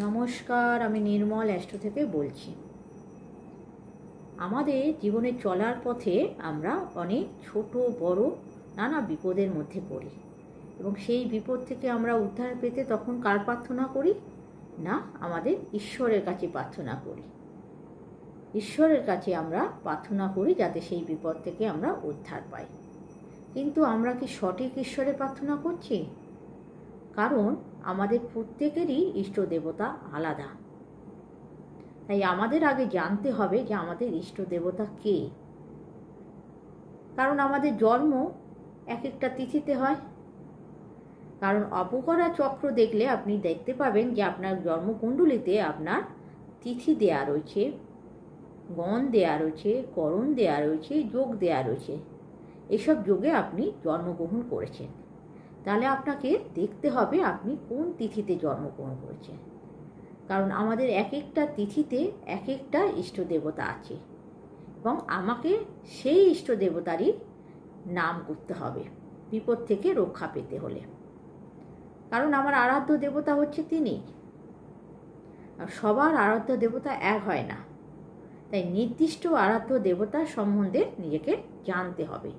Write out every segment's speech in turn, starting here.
নমস্কার, আমি নির্মল অ্যাস্ট্রো থেকে বলছি। আমাদের জীবনে চলার পথে আমরা অনেক ছোট, বড় নানা বিপদের মধ্যে পড়ি এবং সেই বিপদ থেকে আমরা উদ্ধার পেতে তখন কার প্রার্থনা করি? না, আমাদের ঈশ্বরের কাছে প্রার্থনা করি। ঈশ্বরের কাছে আমরা প্রার্থনা করি যাতে সেই বিপদ থেকে আমরা উদ্ধার পাই। কিন্তু আমরা কি সঠিক ঈশ্বরে প্রার্থনা করছি? কারণ আমাদের প্রত্যেকেরই ইষ্ট দেবতা আলাদা। তাই আমাদের আগে জানতে হবে যে আমাদের ইষ্ট দেবতা কে? কারণ আমাদের জন্ম এক একটা তিথিতে হয়। কারণ অপকরা চক্র দেখলে আপনি দেখতে পাবেন যে আপনার জন্মকুণ্ডলিতে আপনার তিথি দেয়া রয়েছে, গণ দেয়া রয়েছে, করণ দেয়া রয়েছে, যোগ দেয়া রয়েছে। এসব যোগে আপনি জন্মগ্রহণ করেছেন। তাহলে আপনাকে দেখতে হবে আপনি কোন তিথিতে জন্মগ্রহণ করেছেন। কারণ আমাদের এক একটা তিথিতে এক একটা ইষ্ট দেবতা আছে এবং আমাকে সেই ইষ্ট দেবতারই নাম করতে হবে বিপদ থেকে রক্ষা পেতে হলে। কারণ আমার আরাধ্য দেবতা হচ্ছে তিনি। আর সবার আরাধ্য দেবতা এক হয় না। তাই নির্দিষ্ট আরাধ্য দেবতা সম্বন্ধে নিজেকে জানতে হবে।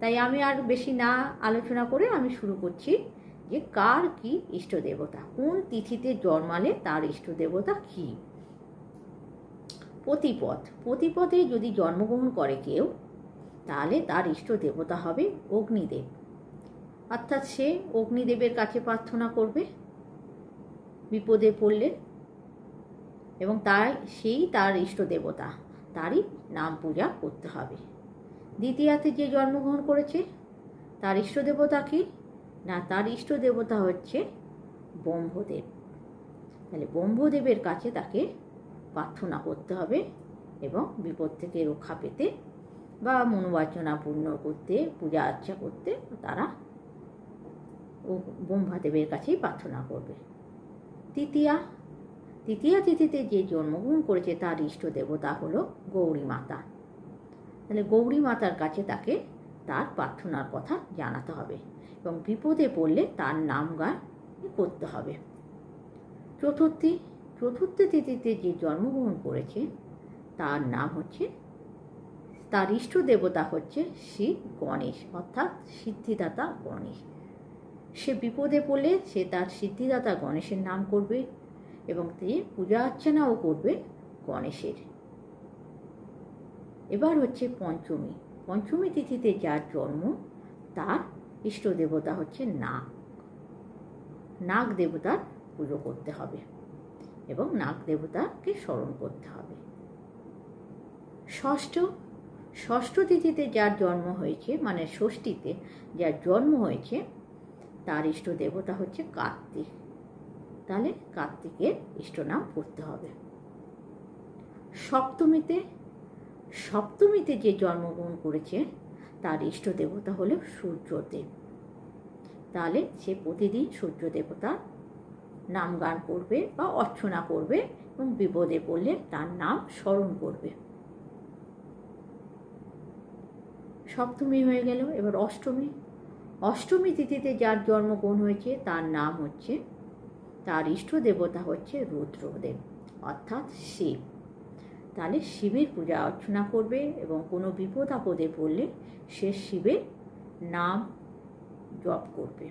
তাই আমি আর বেশি না আলোচনা করে আমি শুরু করছি যে কার কি ইষ্ট দেবতা? কোন তিথিতে জন্মালে তার ইষ্ট দেবতা কি? প্রতিপদ। প্রতিপদে যদি জন্মগ্রহণ করে কেউ, তাহলে তার ইষ্ট দেবতা হবে অগ্নিদেব। অর্থাৎ সে অগ্নিদেবের কাছে প্রার্থনা করবে, বিপদে পড়লে, এবং তাই সেই তার ইষ্ট দেবতা, তারই নাম পূজা করতে হবে। দ্বিতীয়াতে যে জন্মগ্রহণ করেছে, তার ইষ্ট দেবতা কি? না, তার ইষ্ট দেবতা হচ্ছে ব্রহ্মদেব। তাহলে ব্রহ্মদেবের কাছে তাকে প্রার্থনা করতে হবে এবং বিপদ থেকে রক্ষা পেতে বা মনোবাচনা পূর্ণ করতে, পূজা আর্চা করতে তারা ও ব্রহ্মাদেবের কাছেই প্রার্থনা করবে। তৃতীয়া তৃতীয়া তিথিতে যে জন্মগ্রহণ করেছে, তার ইষ্ট দেবতা হলো গৌরী মাতা। তাহলে গৌরী মাতার কাছে তাকে তার প্রার্থনার কথা জানাতে হবে এবং বিপদে পড়লে তার নাম গান করতে হবে। চতুর্থী, চতুর্থ তিথিতে যে জন্মগ্রহণ করেছে, তার নাম হচ্ছে, তার ইষ্ট দেবতা হচ্ছে শ্রী গণেশ, অর্থাৎ সিদ্ধিদাতা গণেশ। সে বিপদে পড়লে সে তার সিদ্ধিদাতা গণেশের নাম করবে এবং তিনি পূজা অর্চনাও করবে গণেশের। এবার হচ্ছে পঞ্চমী। পঞ্চমী তিথিতে যার জন্ম, তার ইষ্ট দেবতা হচ্ছে নাগ। নাগ দেবতার পুজো করতে হবে এবং নাগ দেবতাকে স্মরণ করতে হবে। ষষ্ঠ ষষ্ঠ তিথিতে যার জন্ম হয়েছে মানে ষষ্ঠীতে যার জন্ম হয়েছে, তার ইষ্ট দেবতা হচ্ছে কার্তিক। তাহলে কার্তিকের ইষ্ট নাম করতে হবে। সপ্তমীতে সপ্তমীতে যে জন্মগ্রহণ করেছে, তার ইষ্ট দেবতা হলো সূর্যদেব। তাহলে সে প্রতিদিন সূর্য দেবতা নাম গান করবে বা অর্চনা করবে এবং বিপদে পড়লে তার নাম স্মরণ করবে। সপ্তমী হয়ে গেল, এবার অষ্টমী। অষ্টমী তিথিতে যার জন্মগ্রহণ হয়েছে, তার নাম হচ্ছে, তার ইষ্ট দেবতা হচ্ছে রুদ্রদেব, অর্থাৎ শিব। তাহলে শিবের পূজা অর্চনা করবে এবং কোনো বিপদ আপদে পড়লে সে শিবের নাম জপ করবে।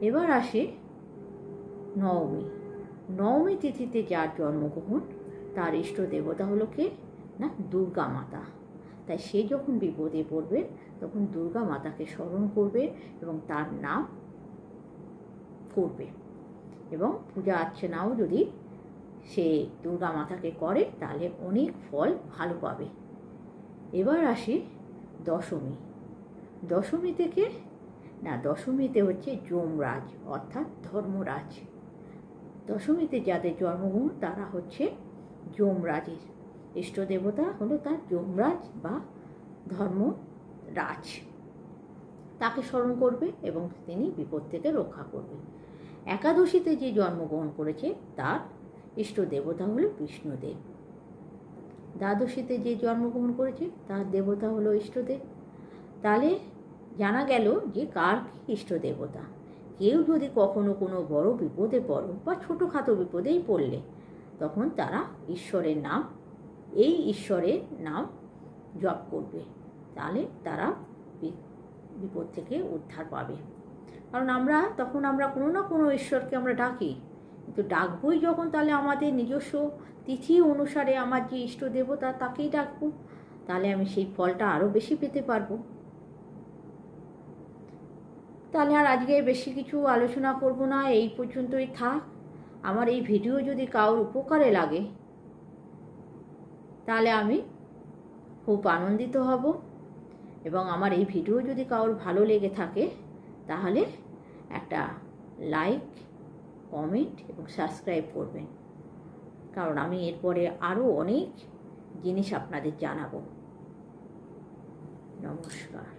এবার আসে নবমী। নবমী তিথিতে যার জন্মগ্রহণ, তার ইষ্ট দেবতা হলো কে? না, দুর্গা মাতা। তাই সে যখন বিপদে পড়বে, তখন দুর্গা মাতাকে স্মরণ করবে এবং তার নাম করবে। এবং পূজা অর্চনাও যদি সে দুর্গা মাতাকে করে, তাহলে অনেক ফল ভালো পাবে। এবার আসি দশমী। দশমী থেকে, না, দশমীতে হচ্ছে যমরাজ, অর্থাৎ ধর্মরাজ। দশমীতে যাদের জন্মগ্রহণ, তারা হচ্ছে যমরাজের ইষ্ট দেবতা হলো তার যমরাজ বা ধর্মরাজ। তাকে স্মরণ করবে এবং তিনি বিপদ থেকে রক্ষা করবে। একাদশীতে যে জন্মগ্রহণ করেছে, তার ইষ্ট দেবতা হলো বিষ্ণুদেব। দ্বাদশীতে যে জন্মগ্রহণ করেছে, তার দেবতা হলো ইষ্টদেব। তাহলে জানা গেল যে কার ইষ্ট দেবতা। কেউ যদি কখনো কোনো বড় বিপদে পড়ো বা ছোটোখাটো বিপদেই পড়লে, তখন তারা ঈশ্বরের নাম, এই ঈশ্বরের নাম জপ করবে। তাহলে তারা বিপদ থেকে উদ্ধার পাবে। কারণ আমরা, তখন আমরা কোনো না কোনো ঈশ্বরকে আমরা ডাকি। কিন্তু ডাকবই যখন তাহলে আমাদের নিজস্ব তিথি অনুসারে আমার যে ইষ্ট দেবতা তাকেই ডাকবো। তাহলে আমি সেই ফলটা আরও বেশি পেতে পারব। তাহলে আর আজকে বেশি কিছু আলোচনা করব না, এই পর্যন্তই থাক। আমার এই ভিডিও যদি কারোর উপকারে লাগে, তাহলে আমি খুব আনন্দিত হব। এবং আমার এই ভিডিও যদি কারোর ভালো লেগে থাকে, তাহলে একটা লাইক কমেন্ট এবং সাবস্ক্রাইব করবেন। কারণ আমি এরপরে আরও অনেক জিনিস আপনাদের জানাব। নমস্কার।